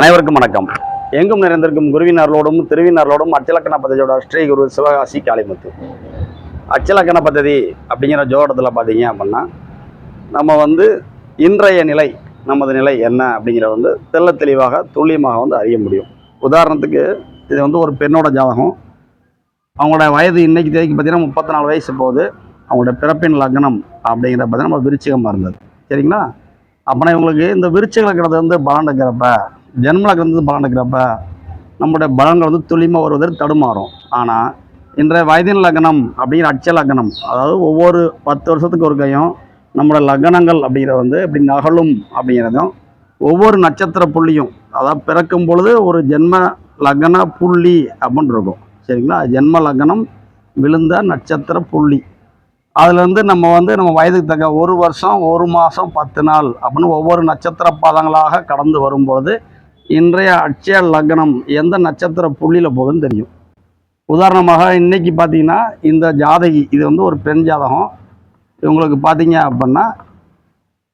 அனைவருக்கும் வணக்கம். எங்கும் நிறைந்திருக்கும் குருவினர்களோடும் திருவினர்களோடும் அச்சலக்கண பதவியோட ஸ்ரீ குரு சிவகாசி காளிமுத்து. அச்சலக்கண பதவி அப்படிங்கிற ஜோடத்தில் பார்த்தீங்க அப்படின்னா நம்ம வந்து இன்றைய நிலை நமது நிலை என்ன அப்படிங்கிறத வந்து தெல்ல தெளிவாக துல்லியமாக வந்து அறிய முடியும். உதாரணத்துக்கு இது வந்து ஒரு பெண்ணோட ஜாதகம். அவங்களோட வயது இன்னைக்கு தேதிக்கு பார்த்தீங்கன்னா முப்பத்தி நாலு வயசு போகுது. அவங்களோட பிறப்பின் லக்னம் அப்படிங்கிற பார்த்தீங்கன்னா நம்ம விருச்சிகமாக இருந்தது. சரிங்களா? அப்போனா இவங்களுக்கு இந்த விருச்சிக லக்னத்தை வந்து பலன் ஜென்ம லக்னத்தை பலன் எடுக்கிறப்ப நம்முடைய பலன்கள் வந்து துளிமா வருவதற்கு தடுமாறும். ஆனால் இன்றைய வயதின் லக்னம் அப்படிங்கிற அச்ச லக்னம் அதாவது ஒவ்வொரு பத்து வருஷத்துக்கு ஒரு கையும் நம்மளோட லக்னங்கள் அப்படிங்கிறது வந்து இப்படி நகலும் அப்படிங்கிறதும் ஒவ்வொரு நட்சத்திர புள்ளியும் அதாவது பிறக்கும் பொழுது ஒரு ஜென்ம லக்ன புள்ளி அப்படின்னு இருக்கும். சரிங்களா? ஜென்ம லக்னம் விழுந்த நட்சத்திர புள்ளி. அதுலேருந்து நம்ம வந்து நம்ம வயதுக்கு தக்க ஒரு வருஷம் ஒரு மாதம் பத்து நாள் அப்படின்னு ஒவ்வொரு நட்சத்திர பாதங்களாக கடந்து வரும்பொழுது இன்றைய அட்சய லக்னம் எந்த நட்சத்திர புள்ளியில் போகுதுன்னு தெரியும். உதாரணமாக இன்னைக்கு பார்த்தீங்கன்னா இந்த ஜாதகி இது வந்து ஒரு பெண் ஜாதகம். இவங்களுக்கு பார்த்தீங்க அப்படின்னா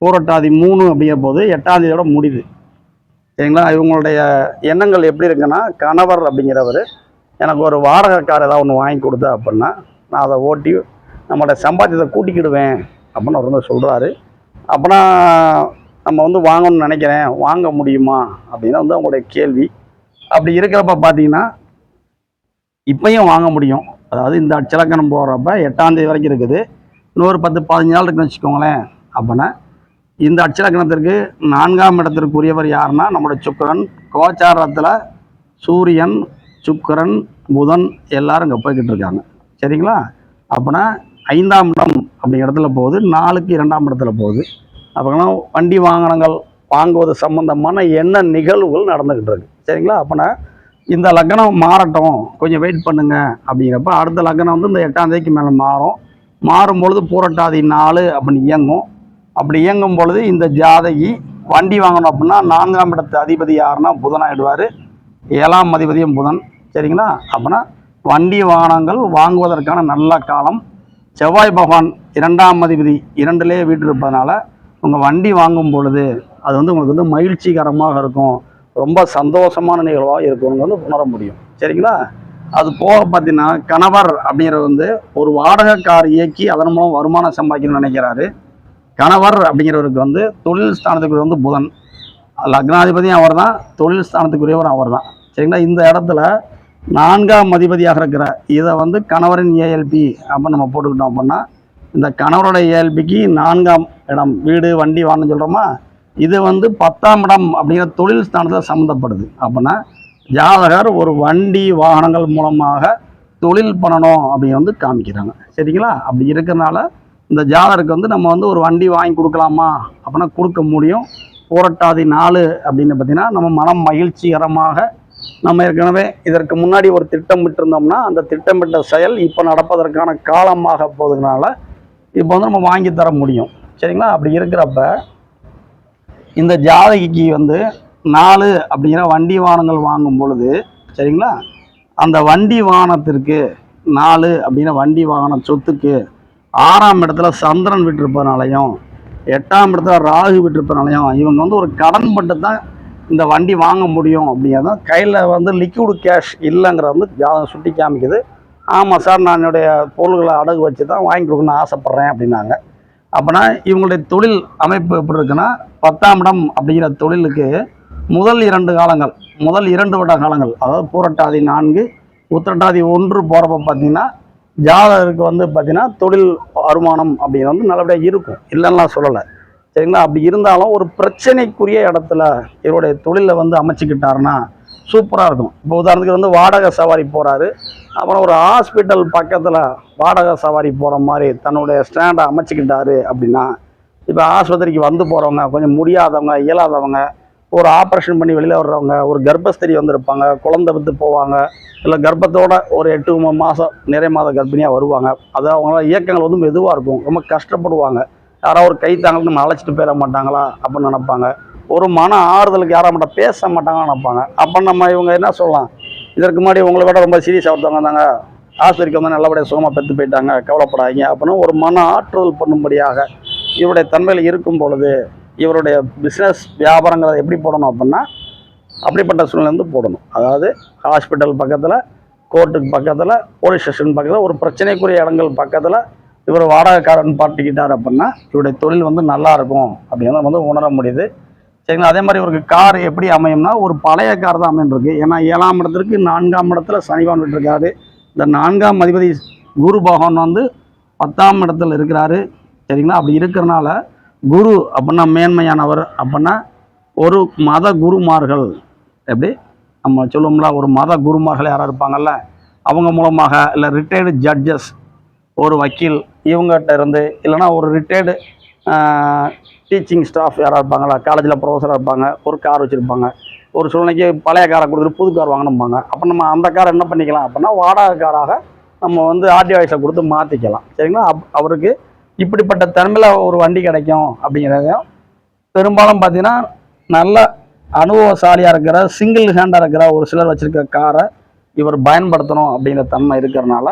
பூரட்டாதி மூணு அப்படிங்கிற போது எட்டாம் முடியுது. சரிங்களா? இவங்களுடைய எண்ணங்கள் எப்படி இருக்குன்னா கணவர் அப்படிங்கிறவர் எனக்கு ஒரு வாடகை கார் ஏதாவது ஒன்று வாங்கி கொடுத்தா அப்படின்னா நான் அதை ஓட்டி நம்மளோட சம்பாத்தியத்தை கூட்டிக்கிடுவேன் அப்படின்னு அவர் வந்து சொல்கிறாரு அப்போனா நம்ம வந்து வாங்கணும்னு நினைக்கிறேன். வாங்க முடியுமா? அப்படின்னு வந்து அவங்களுடைய கேள்வி. அப்படி இருக்கிறப்ப பார்த்தீங்கன்னா இப்பையும் வாங்க முடியும். அதாவது இந்த அச்சலக்கணம் போகிறப்ப எட்டாந்தேதி வரைக்கும் இருக்குது. இன்னொரு பத்து பதினஞ்சு நாள் இருக்குன்னு வச்சுக்கோங்களேன். அப்படின்னா இந்த அச்சலக்கணத்திற்கு நான்காம் இடத்திற்குரியவர் யாருன்னா நம்மளோட சுக்கரன். கோச்சாரத்தில் சூரியன் சுக்கரன் புதன் எல்லாரும் இங்கே போய்கிட்டு இருக்காங்க. சரிங்களா? அப்போனா ஐந்தாம் இடம் அப்படிங்கிற இடத்துல போகுது. நாலுக்கு இரண்டாம் இடத்துல போகுது. அப்படின்னா வண்டி வாகனங்கள் வாங்குவது சம்பந்தமான என்ன நிகழ்வுகள் நடந்துக்கிட்டு இருக்கு சரிங்களா? அப்போனா இந்த லக்னம் மாறட்டும். கொஞ்சம் வெயிட் பண்ணுங்க அப்படிங்கிறப்ப அடுத்த லக்னம் வந்து இந்த எட்டாம் தேதிக்கு மேலே மாறும். மாறும் பொழுது பூரட்டாதி நாலு அப்படின்னு இயங்கும். அப்படி இயங்கும் பொழுது இந்த ஜாதகி வண்டி வாங்கணும் அப்படின்னா நான்காம் இடத்து அதிபதி யாருன்னா புதன் ஆகிடுவார் ஏழாம் அதிபதியும் புதன். சரிங்களா? அப்படின்னா வண்டி வாகனங்கள் வாங்குவதற்கான நல்ல காலம். செவ்வாய் பகவான் இரண்டாம் அதிபதி இரண்டிலே வீட்டு இருப்பதனால உங்கள் வண்டி வாங்கும் பொழுது அது வந்து உங்களுக்கு வந்து மகிழ்ச்சிகரமாக இருக்கும். ரொம்ப சந்தோஷமான நிகழ்வாக இருக்கும்னு வந்து உணர முடியும். சரிங்களா? அது போக பார்த்தீங்கன்னா கணவர் அப்படிங்கிறது வந்து ஒரு வாடகை கார் இயக்கி அதன் மூலம் வருமானம் சம்பாதிக்கணும்னு நினைக்கிறாரு. கணவர் அப்படிங்கிறவருக்கு வந்து தொழில் ஸ்தானத்துக்கு வந்து புதன். லக்னாதிபதியும் அவர் தான் தொழில் ஸ்தானத்துக்குரியவரும் அவர் தான் சரிங்களா? இந்த இடத்துல நான்காம் அதிபதியாக இருக்கிற இதை வந்து கணவரின் ஏஎல்பி அப்படின்னு நம்ம போட்டுக்கிட்டோம் அப்படின்னா இந்த கணவரோட இயல்பிக்கு நான்காம் இடம் வீடு வண்டி வாங்கன்னு சொல்கிறோமா இது வந்து பத்தாம் இடம் அப்படிங்கிற தொழில் ஸ்தானத்தில் சம்மந்தப்படுது. அப்படின்னா ஜாதகர் ஒரு வண்டி வாகனங்கள் மூலமாக தொழில் பண்ணணும் அப்படின்னு வந்து காமிக்கிறாங்க. சரிங்களா? அப்படி இருக்கிறனால இந்த ஜாதகருக்கு வந்து நம்ம வந்து ஒரு வண்டி வாங்கி கொடுக்கலாமா? அப்படின்னா கொடுக்க முடியும். போராட்டாதி நாள் அப்படின்னு பார்த்தீங்கன்னா நம்ம மனம் மகிழ்ச்சிகரமாக நம்ம ஏற்கனவே இதற்கு முன்னாடி ஒரு திட்டமிட்டிருந்தோம்னா அந்த திட்டமிட்ட செயல் இப்போ நடப்பதற்கான காலமாக போதுனால இப்போ வந்து நம்ம வாங்கி தர முடியும். சரிங்களா? அப்படி இருக்கிறப்ப இந்த ஜாதகிக்கு வந்து நாலு அப்படிங்கிற வண்டி வாகனங்கள் வாங்கும் பொழுது சரிங்களா? அந்த வண்டி வாகனத்திற்கு நாலு அப்படிங்கிற வண்டி வாகன சொத்துக்கு ஆறாம் இடத்துல சந்திரன் விட்டிருப்பதனாலையும் எட்டாம் இடத்துல ராகு விட்டிருப்பதனாலையும் இவங்க வந்து ஒரு கடன் பட்டு தான் இந்த வண்டி வாங்க முடியும் அப்படிங்கிறத கையில் வந்து லிக்விடு கேஷ் இல்லைங்கிற வந்து ஜாதகம் சுட்டி காமிக்குது. ஆமாம் சார் நான் என்னுடைய பொருள்களை அடகு வச்சு தான் வாங்கி கொடுக்கணும்னு ஆசைப்பட்றேன் அப்படின்னாங்க. அப்போனா இவங்களுடைய தொழில் அமைப்பு எப்படி இருக்குன்னா பத்தாம் இடம் அப்படிங்கிற தொழிலுக்கு முதல் இரண்டு காலங்கள் முதல் இரண்டு வட காலங்கள் அதாவது பூரட்டாதி நான்கு உத்திரட்டாதி ஒன்று போகிறப்ப பார்த்தீங்கன்னா ஜாதகருக்கு வந்து பார்த்தீங்கன்னா தொழில் வருமானம் அப்படிங்கிறது வந்து நல்லபடியாக இருக்கும். இல்லைன்னா சொல்லலை. சரிங்களா? அப்படி இருந்தாலும் ஒரு பிரச்சனைக்குரிய இடத்துல இவருடைய தொழிலை வந்து அமைச்சிக்கிட்டாருன்னா சூப்பராக இருக்கும். இப்போ உதாரணத்துக்கு வந்து வாடகை சவாரி போகிறாரு அப்புறம் ஒரு ஹாஸ்பிட்டல் பக்கத்தில் வாடகை சவாரி போகிற மாதிரி தன்னுடைய ஸ்டாண்டை அமைச்சிக்கிட்டாரு அப்படின்னா இப்போ ஆஸ்பத்திரிக்கு வந்து போகிறவங்க கொஞ்சம் முடியாதவங்க இயலாதவங்க ஒரு ஆப்ரேஷன் பண்ணி வெளியில் வர்றவங்க ஒரு கர்ப்பஸ்திரி வந்திருப்பாங்க குழந்தை வித்து போவாங்க இல்லை கர்ப்பத்தோட ஒரு எட்டு மாதம் நிறைய மாத கர்ப்பிணியாக வருவாங்க. அது அவங்களால இயக்கங்கள் வந்து மெதுவாக இருக்கும். ரொம்ப கஷ்டப்படுவாங்க. யாராவது ஒரு கை தாங்களுக்கு நம்ம அழைச்சிட்டு போயிட மாட்டாங்களா அப்படின்னு நினைப்பாங்க. ஒரு மன ஆறுதலுக்கு யாரா மட்டும் பேச மாட்டாங்கன்னு நினைப்பாங்க. அப்போ நம்ம இவங்க என்ன சொல்லலாம்? இதற்கு முன்னாடி உங்களை விட ரொம்ப சீரியஸாக ஒருத்தவங்க வந்தாங்க ஆஸ்பத்திரிக்கு வந்து நல்லபடியாக சுகமாக பெற்று போயிட்டாங்க. கவலைப்படாதீங்க. அப்படின்னு ஒரு மன ஆற்றுதல் பண்ணும்படியாக இவருடைய தன்மையில் இருக்கும் பொழுது இவருடைய பிஸ்னஸ் வியாபாரங்களை எப்படி போடணும் அப்படின்னா அப்படிப்பட்ட சூழ்நிலேருந்து போடணும். அதாவது ஹாஸ்பிட்டல் பக்கத்தில் கோர்ட்டுக்கு பக்கத்தில் போலீஸ் ஸ்டேஷன் பக்கத்தில் ஒரு பிரச்சனைக்குரிய இடங்கள் பக்கத்தில் இவர் வாடகைக்காரன் பாட்டிக்கிட்டார் அப்படின்னா இவருடைய தொழில் வந்து நல்லா இருக்கும் அப்படின்னு வந்து உணர முடியுது. சரிங்களா? அதே மாதிரி ஒரு கார் எப்படி அமையும்னா ஒரு பழைய கார் தான் அமையிருக்கு ஏன்னா ஏழாம் இடத்திற்கு நான்காம் இடத்துல சனிபான் விட்டுருக்காரு. இந்த நான்காம் அதிபதி குரு பகவான் வந்து பத்தாம் இடத்துல இருக்கிறாரு. சரிங்களா? அப்படி இருக்கிறனால குரு அப்படின்னா மேன்மையானவர் அப்படின்னா ஒரு மத குருமார்கள். எப்படி? நம்ம சொல்லுவோம்ல ஒரு மத குருமார்கள் யாராக இருப்பாங்கல்ல அவங்க மூலமாக இல்லை ரிட்டையர்டு ஜட்ஜஸ் ஒரு வக்கீல் இவங்ககிட்ட இருந்து இல்லைன்னா ஒரு ரிட்டையர்டு டீச்சிங் ஸ்டாஃப் யாராக இருப்பாங்களா காலேஜில் ப்ரொஃபஸராக இருப்பாங்க ஒரு கார் வச்சுருப்பாங்க. ஒரு சூழ்நிலைக்கு பழைய காரை கொடுத்துட்டு புது கார் வாங்கணும்பாங்க. அப்போ நம்ம அந்த காரை என்ன பண்ணிக்கலாம் அப்படின்னா வாடகை காராக நம்ம வந்து ஆர்டி வயசை கொடுத்து மாற்றிக்கலாம் சரிங்களா? அப் அவருக்கு இப்படிப்பட்ட தன்மையில் ஒரு வண்டி கிடைக்கும் அப்படிங்கிறதையும் பெரும்பாலும் பார்த்தீங்கன்னா நல்ல அனுபவசாலியாக இருக்கிற சிங்கிள் ஹேண்டாக இருக்கிற ஒரு சிலர் வச்சுருக்க காரை இவர் பயன்படுத்தணும் அப்படிங்கிற தன்மை இருக்கிறனால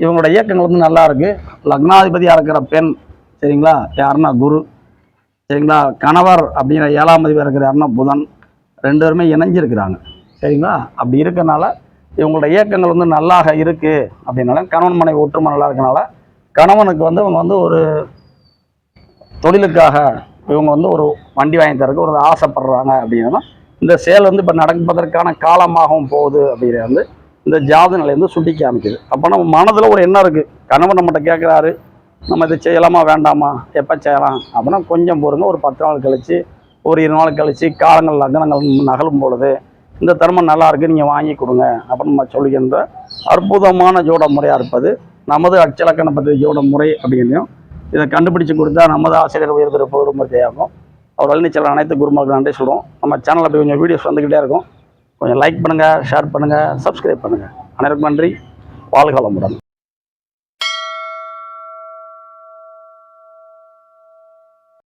இவங்களோட இயக்கங்கள் வந்து நல்லா இருக்குது லக்னாதிபதியாக இருக்கிற பெண் சரிங்களா? யாருன்னா குரு. சரிங்களா? கணவர் அப்படிங்கிற ஏழாம் அதிபதி இருக்கிற யாருன்னா புதன். ரெண்டு பேருமே இணைஞ்சிருக்கிறாங்க. சரிங்களா? அப்படி இருக்கிறனால இவங்களோட இயக்கங்கள் வந்து நல்லாக இருக்குது அப்படின்னால கணவன் மனைவி ஒற்றுமை நல்லா இருக்கனால கணவனுக்கு வந்து இவங்க வந்து ஒரு தொழிலுக்காக இவங்க வந்து ஒரு வண்டி வாங்கி தரக்கு ஒரு ஆசைப்படுறாங்க அப்படின்னா இந்த செயல் வந்து இப்போ நடப்பதற்கான காலமாகவும் போகுது அப்படிங்கிறது வந்து இந்த ஜாத நிலை வந்து சுட்டி காமிக்குது அப்போ நம்ம மனதில் ஒரு எண்ணம் இருக்குது கணவன் நம்மகிட்ட கேட்குறாரு நம்ம இதை செய்யலாமா வேண்டாமா? எப்போ செய்யலாம்? அப்படின்னா கொஞ்சம் பொறுங்க. ஒரு பத்து நாள் கழித்து ஒரு இரு நாள் கழிச்சு காலங்கள் லக்னங்கள் நகலும் பொழுது இந்த தர்மம் நல்லாயிருக்கு நீங்கள் வாங்கி கொடுங்க அப்படின்னு நம்ம சொல்லுகின்ற அற்புதமான ஜோட முறையாக இருப்பது நமது அச்சலக்கண பற்றி ஜோட முறை அப்படிங்கிறதையும் இதை கண்டுபிடிச்சு கொடுத்தா நமது ஆசிரியர் உயர்திரு பொறுமதியாகும். அவர் வழிநீச்சல் அனைத்து குருமார்களும் நன்றி சொல்கிறோம் நம்ம சேனலில் போய் கொஞ்சம் வீடியோஸ் வந்துக்கிட்டே இருக்கும். கொஞ்சம் லைக் பண்ணுங்கள் ஷேர் பண்ணுங்கள் சப்ஸ்கிரைப் பண்ணுங்கள் அனைவருக்கும் நன்றி. வாழ்க வளமுடன்.